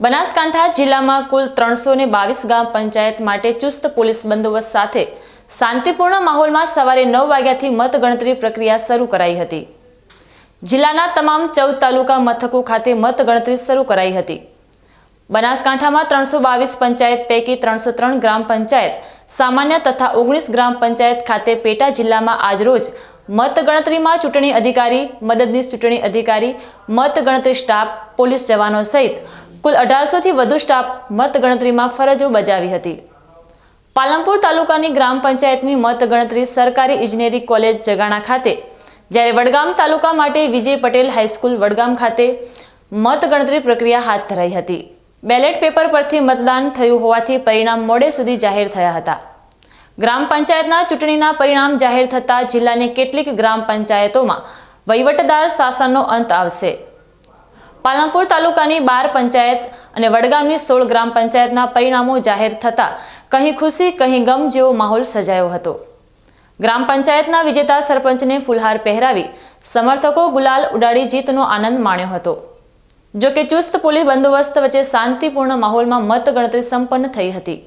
બનાસકાંઠા જિલ્લામાં કુલ ત્રણસો ને બાવીસ ગામ પંચાયત માટે ચુસ્ત પોલીસ બંદોબસ્ત સાથે શાંતિપૂર્ણ માહોલમાં સવારે નવ વાગ્યાથી મતગણતરી પ્રક્રિયા શરૂ કરાઈ હતી. જિલ્લાના તમામ ચૌદ તાલુકા મથકો ખાતે મતગણતરી શરૂ કરાઈ હતી. બનાસકાંઠામાં ત્રણસો બાવીસ પંચાયત પૈકી ત્રણસો ત્રણ ગ્રામ પંચાયત, સામાન્ય તથા ઓગણીસ ગ્રામ પંચાયત ખાતે પેટા જિલ્લામાં આજરોજ મતગણતરીમાં ચૂંટણી અધિકારી, મદદનીશ ચૂંટણી અધિકારી, મતગણતરી સ્ટાફ, પોલીસ જવાનો સહિત કુલ અઢારસોથી વધુ સ્ટાફ મતગણતરીમાં ફરજો બજાવી હતી. પાલનપુર તાલુકાની ગ્રામ પંચાયતની મતગણતરી સરકારી ઇજનેરી કોલેજ જગાણા ખાતે, જ્યારે વડગામ તાલુકા માટે વિજય પટેલ હાઈસ્કૂલ વડગામ ખાતે મતગણતરી પ્રક્રિયા હાથ ધરાઈ હતી. બેલેટ પેપર પરથી મતદાન થયું હોવાથી પરિણામ મોડે સુધી જાહેર થયા હતા. ગ્રામ પંચાયતના ચૂંટણીના પરિણામ જાહેર થતાં જિલ્લાની કેટલીક ગ્રામ પંચાયતોમાં વહીવટદાર શાસનનો અંત આવશે. પાલનપુર તાલુકાની બાર પંચાયત અને વડગામની સોળ ગ્રામ પંચાયતના પરિણામો જાહેર થતાં કહી ખુશી કહી ગમ જેવો માહોલ સજાયો હતો. ગ્રામ પંચાયતના વિજેતા સરપંચને ફુલહાર પહેરાવી સમર્થકો ગુલાલ ઉડાડી જીતનો આનંદ માણ્યો હતો. જોકે ચુસ્ત પોલીસ બંદોબસ્ત વચ્ચે શાંતિપૂર્ણ માહોલમાં મતગણતરી સંપન્ન થઈ હતી.